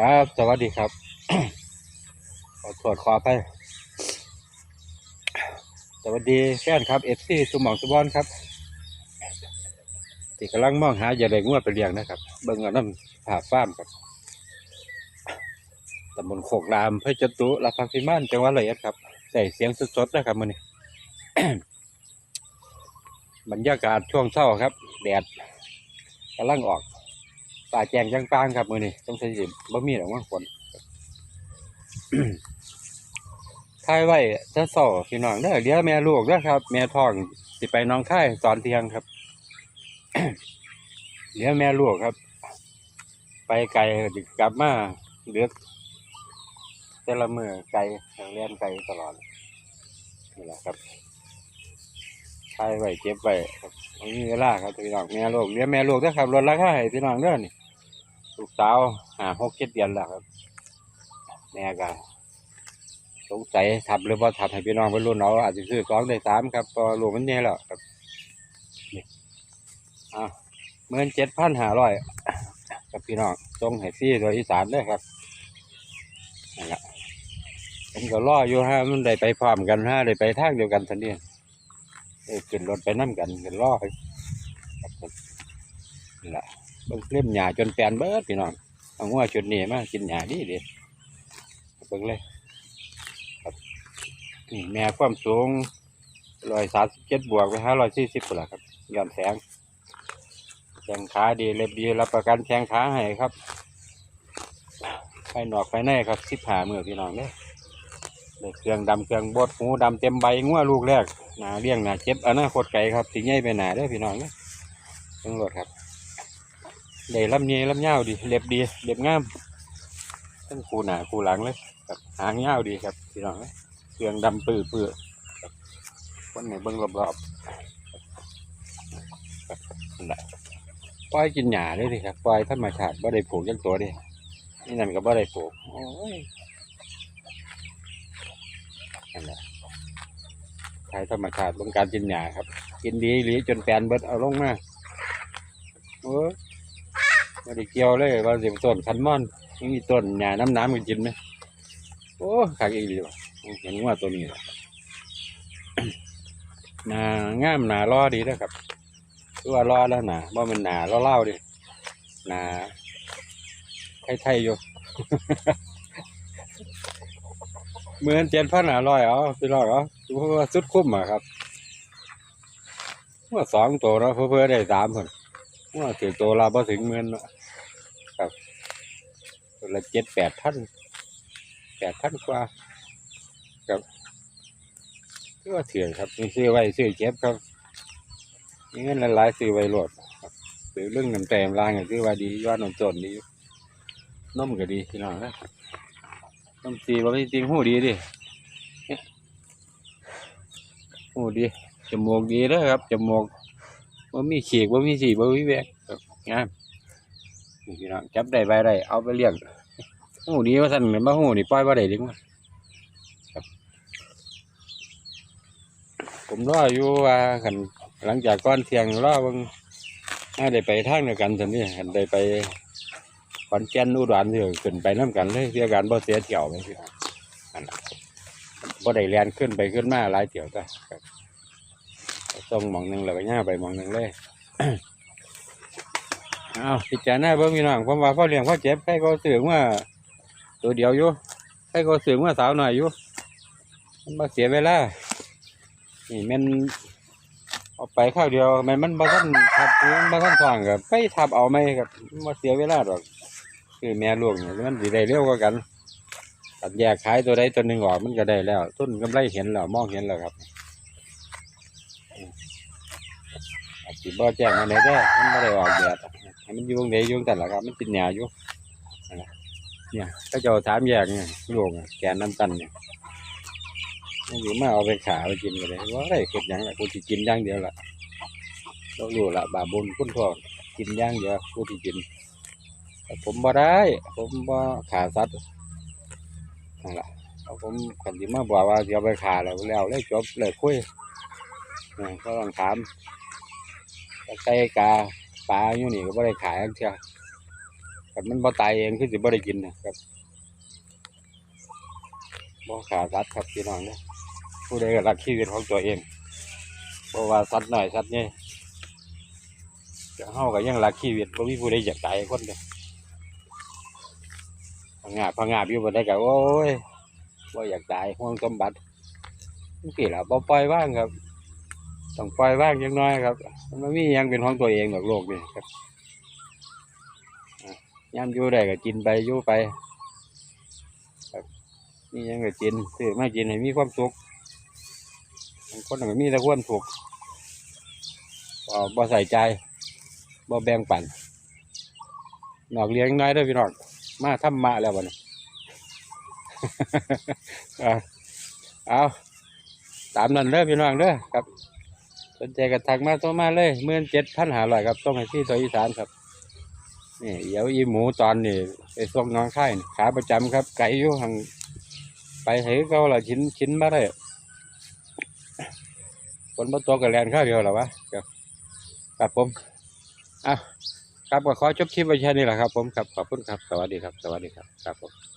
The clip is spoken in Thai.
ครับ สวัสดีครับ ขอตรวจขอไปสวัสดีแฟนครับเอฟซีสุมองสุบอนครับที่กำลังมองหาอย่าได้งัวไปเลี้ยงนะครับ เบิ่งเอาน้ำผ่าฟ้ามครับตำบลโคกรามเพื่อจตุลาพังพิมานจังหวัดเลยครับใส่เสียงสดๆนะครับมันนี้บรรยากาศช่วงเช้าครับ แดดกำลังออก ป่าแจงจังปางครับมือนี่ต้องใช้สิบ่มีหรอกว่าฝนทายไว้ถ้าสอพี่น้องเด้อเดี๋ยแม่ลูกเด้อครับ แม่ท้องสิไปน้องค่ายตอนเที่ยงครับเดี๋ยแม่ลูกครับ ไปไกลกลับมาเลือกแต่ละมือไกลทางเลียนไกลตลอดนี่แหละครับทายไว้เก็บไว้ครับมีเวลาครับพี่น้องแม่ลูกเดี๋ยแม่ลูกเด้อครับลดราคาให้พี่น้องเด้อนี่ ลูกสาวหาหกเจ็ดเดือนแล้วครับแม่ก็สงสัยทับหรือว่าทับให้พี่น้องไปรุ่นเอาอาจจะซื้อสองได้สามครับพอรวมมันเนี่ยแล้วครับนี่อ่าเมื่อเจ็ดพันห้าร้อยกับพี่น้องทรงให้ฟรีโดยอีสานเลยครับนั่นแหละผมก็รออยู่ฮะมันได้ไปพร้อมกันฮะได้ไปทางเดียวกันทันทีได้ขึ้นรถไปนั่กันกันรอให้ครับนั่นแหละ เบิ่งเล่มหญ้าจนแปลนเบิดพี่น้องเอางัวชุดนี้มากินหญ้าดีดีเบิ่งเลยนี่แม่ความสูงร้อยสามสิบเจ็ดบวกไปห้าร้อยสี่สิบปุ่นละครับย้อนแสงแข้งขาดีเล็บดีรับประกันแข้งขาให้ครับไฟหนอกไฟในครับสิบหาเมือพี่น้องเนี่ยเครื่องดำเครื่องบดหูดำเต็มใบงัวลูกแรกหนาเลี้ยงหนาเจ็บอนาคตไกลครับสิ่งใหญ่ไปหนาเด้พี่น้องเนี่ยตำรวจครับ ได้ลำเนียลำเงาดีเล็บดีเล็บงามทั้งคูหนาคูหลังเลยครับหางเงาดีครับพี่น้องเครื่องดำปื้อปื้อครับวันไหนเบิ้งรอบๆครับนั่นแหละปล่อยกินหญ้าเลยดิครับปล่อยธรรมชาติบ่ได้ผูกยันตัวดินี่นั่นก็บ่ได้ผูกโอ้ยนั่นแหละใช้ธรรมชาติลงการกินหญ้าครับ กินดีหรือจนแปลนเบิดเอาลงมาโอ้ย ไม่ได้เกี่ยวเลยว่าสิต้นคันม่อนมีต้นหญ้าน้ำน้ำกันกินไหมโอ้ขากอีหลีว่ะเห็นว่าตัวนี้หละหนางามหนาล่อดีนะครับคือว่าล่อแล้วหนาว่ามันหนาล่อเล่าๆดิหนาไทยๆอยู่เหมือนเจ็ดพันหนาร้อยเอาพี่ร้อยเอาดูว่าสุดคุ้มอะครับว่าสองตัวแล้วเพื่อได้สามคน ว่าถึงตัวละพอถึงเงินนะครับตัวละเจ็ดแปดพันแปดพันกว่าก็ว่าเถื่อนครับมีซื้อไว้ซื้อเก็บครับมีเงินหลายๆซื้อไว้โหลดซื้อเรื่องน้ำแตมลางก็ซื้อไว้ดียอดนมจนดีนมก็ดีพี่น้องนะนมสีว่าไม่จริงหูดีดิหูดีจมูกดีเด้อครับจมูก ว่ามีฉีกว่ามีฉีว่ามีแวกครับงามนี่พี่น้องจับได้ใบได้เอาไปเลี้ยงหูดีว่าสั่นเหมือนว่าหูนี่ปล่อยว่าได้ดีกว่าผมรออยู่ว่าคันหลังจากก้อนเทียงรอบางน่าได้ไปทางเดียวกันสันนี่คันได้ไปขอนแก่นอุดรเถื่อขึ้นไปน้ำกันเลยเที่ยกันบ่เสียเที่ยวไปพี่น้องบ่ได้แลนขึ้นไปขึ้นมาหลายเที่ยวจ้ะ ส่งมองหนึ่งแล้วก็ย่าไปมองหนึ่งเลยอ้าวพิจารณาเบิ่งพี่น้องผมว่าพ่อเลี้ยงพ่อเจ็บใครก็เสือว่าตัวเดียวอยู่ใครก็เสือว่าสาวหน่อยอยู่มันมาเสียเวลานี่มันเอาไปข้าวเดียวมันมันบ่ทันทับมันบ่ทันสร้างกับไปทับเอาไหมครับมันบ่เสียเวลาดอกคือแม่ลูกเนี่ยมันสิได้เร็วกว่ากันตัดแยกขายตัวใดตัวหนึ่งออกมันก็ได้แล้ว ต้นกำไรเห็นแล้วมองเห็นแล้วครับ อาจสิบ่แจ้งมาไหนได้มันบ่ได้ออกแดดให้มันอยู่ตรงไหนอยู่แต่นละครับ มันกินหญ้าอยู่เนี่ยก็เจ้าถามแยกเนี่ยลูกแกนน้ำตันเนี่ยไม่อยู่มาเอาไปขาไปกินกันเลยว่าได้เก็บยังละกูจะกินย่างเดียวละเรารู้ละบาบุญคุณพ่อกินย่างเดียวกูจะกินแต่ผมบ่ได้ ผมบ่ขาสัตว์นั่นแหละผมกันที่มาบอกว่าจะเอาไปขาแล้วแล้วเลยจบเลยคุย ก็ลองถามไก่กาปลาอยู่นี่ก็บ่ได้ขายเที่ยวแต่มันบ่ตายเองคือสิบ่ได้กินนะครับบ่ขาสัตว์ครับพี่น้องเนี่ยผู้ใดก็รักชีวิตของตัวเองเพราะว่าสัตว์หน้อยสัตว์นี่จะเฮาก็ยังรักชีวิตบ่มีผู้ใดอยากตายคนเดียวพังงาพังงาบอยู่บ่ได้ก็โอ้ยบ่อยากตายห่วงสมบัตินี่สิล่ะบ่ปล่อยว่างครับ ต้องปล่อยว่างจังน้อยครับมันมียังเป็นของตัวเองดอกโลกนี่ครับยามอยู่ได้ก็กินไปยู่ไปครับนี่ยังก็กินซื้อมากินให้มีความสุขบางคนก็มีแต่ความสุขบ่บใส่ใจบ่แบ่งปันนอกเลี้ยงน้อยเด้พี่น้องมาทำมาแล้วบันี้เอาเอาตามนั้นเด้อพี่น้องเด้อครับ สนใจก็ทักมาตัวมาเลยเมื่อเจ็ดพันหาร้อยครับต้องให้ที่ตัวอีสานครับนี่เดี๋ยวอีหมูตอนนี่ไปส่งน้องค่ายขาประจำครับ ไก่อยู่หังไปเหอเขาละชิ้นชิ้นมาได้คนบ่ตัวกับแลนข้าวเดียวหรอวะครับครับผมอะครับก็ขอจบคลิปไว้แค่นี้แหละครับผมครับขอบคุณครับสวัสดีครับ สวัสดีครับครับผม